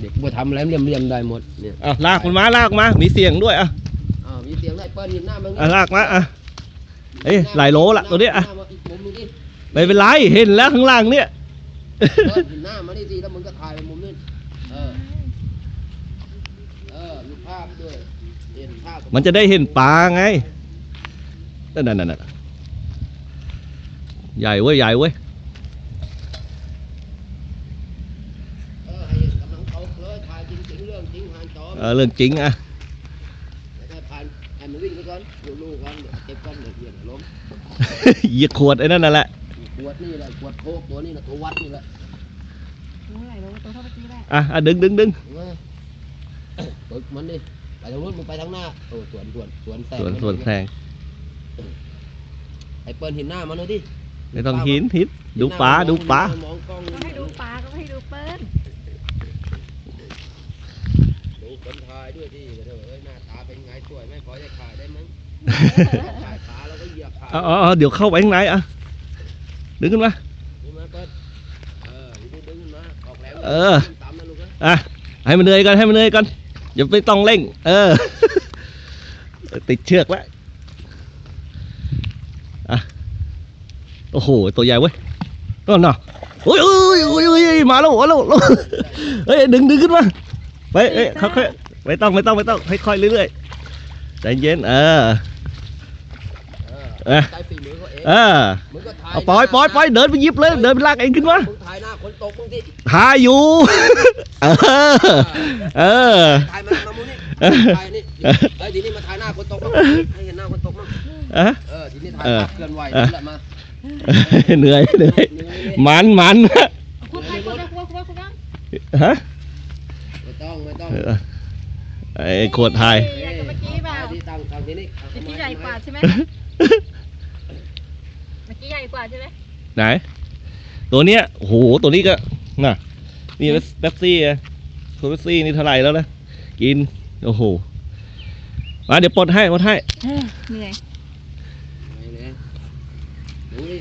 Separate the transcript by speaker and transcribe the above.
Speaker 1: เด็กบัวทำอะไรเรียมเรียมๆได้หมดเนี่ย
Speaker 2: อะลากมันมาลากมา มีเสียงด้วยอะ
Speaker 1: อ้าวมีเสียงได้เปิ้ลหินหน้ามึง
Speaker 2: อะลากมาอะ เอ้ยหลายโลละตัวเนี้ยอะ
Speaker 1: หามาอีกมุมหนึงดิ
Speaker 2: ไม่เป็นไรเห็นแล้วข้างล่างเนี่ย
Speaker 1: เปิ้ลหินหน้ามานี่สิแล้วมึงก็ถ่ายไปมุมนี้เออเออมีภาพด้วยเห็นภาพ
Speaker 2: มันจะได้เห็นปลาไงนั่นนั่นนั่นใหญ่เว้ยใหญ่เว้ย
Speaker 1: เออให้กำลังเขาเลยถ่ายจริงๆ เรื่องจริงหันจอม
Speaker 2: เออเรื่องจริงอะ
Speaker 1: แล้วก็ผ่านให้มันวิ่งไปก่อนดูลูกกันเดี๋ยวเจ็บกันเดี๋ยวเหยียบล้ม
Speaker 2: เหยียบขวดไอ้นั่นน่ะแหละ
Speaker 1: ขวดนี่แหละขวดโคกตัวนี้นะตัววัดนี่แหละ
Speaker 3: เมื่อไหร่เราตัวเท่าเมื่อกี้แหละ
Speaker 2: อะอะดึงดึงดึง
Speaker 1: เห็นไหมปึกมันดิไปทางนู้นมึงไปทางหน้าโอ้สวนสวนสวนแสง
Speaker 2: ส่วนส่วนแสง
Speaker 1: ไอ้เปิ้ลหินหน้ามันเลยดิ
Speaker 2: ไม่ต้องหินหินดูปลาดูปลา
Speaker 1: มองกล้อง
Speaker 3: ก็ให้ดูปลาก็ไม่ให้ดูเปิ้ล
Speaker 1: ดูคนถ่ายด้วยที่เถอะเอ้ยหน้าตาเป็นไงสวยไหมพอจะขายได้มั้งถ่ายขาแล้วก็เหยียบขา
Speaker 2: เอาเอาเอาเดี๋ยวเข้าไปข้างในอะดึงขึ้นมา
Speaker 1: นี่มาเปิ้ลเออดึงดึงขึ้นมาออกแรง
Speaker 2: เออ
Speaker 1: ตามนะลูกนะ
Speaker 2: อะให้มันเหนื่อยกันให้มันเหนื่อยกันอย่าไปต้องเร่ง เออ ติดเชือกแล้วอะโอ้โหตัวใหญ่เว้ยก็น่ะโอ้ยโอ้ยโอ้ยโอ้ยมาแล้วมาแล้วมาแล้วเฮ้ยดึงดึงขึ้นมาไปเอ้ยค่อยๆ ไม่ต้องไม่ต้องไม่ต้องค่อยๆเรื่อยๆใจเย็นเออ
Speaker 1: เออ
Speaker 2: เออ
Speaker 1: ใช้ฝีมือเขาเอง
Speaker 2: เออ
Speaker 1: มึงก็ถ่าย
Speaker 2: เอาปล่อยปล่อยปล่อยเดินไปหยิบเลยเดินไปลากเองขึ้นมา
Speaker 1: มึงถ่ายหน้าคนตกมึงสิ
Speaker 2: หาอยู่ เออเออ
Speaker 1: ถ่ายมามามุมนี้ถ่ายนี่ไอ้ยทีนี้มาถ่ายหน้าคนตกมั้งให้เห็นหน้าคนตกมั้ง
Speaker 2: อะ
Speaker 1: เออทีนี้ถ่าย
Speaker 2: เออ
Speaker 1: ภาพเคลื่อนไหว
Speaker 2: เออ
Speaker 1: นี่แหละมา
Speaker 2: เหนื่อยเหนื่อยมันมัน
Speaker 3: คุณไปคุณไปคุณไปคุณไปคุณไป
Speaker 2: ฮะ
Speaker 1: ไม่ต้องไม่ต้อง
Speaker 2: เออ ไอ้ขวดไทย
Speaker 3: ใหญ่กว่าเมื่อกี้เปล่า
Speaker 1: ที่ตั้งทางที่นี่
Speaker 3: เมื่อกี้ใหญ่กว่าใช่ไหมเมื่อกี้ใหญ่กว่าใช่ไหม
Speaker 2: ไหน ตัวเนี้ยโอ้โหตัวนี้ก็ น่ะ นี่เป๊ปซี่อะตัวเป๊ปซี่นี่เท่าไหร่แล้วนะ กิน โอ้โห มาเดี๋ยวปลดให้ปลดให้
Speaker 3: เหนื่อย
Speaker 1: ไหนเนี่ยดูดิ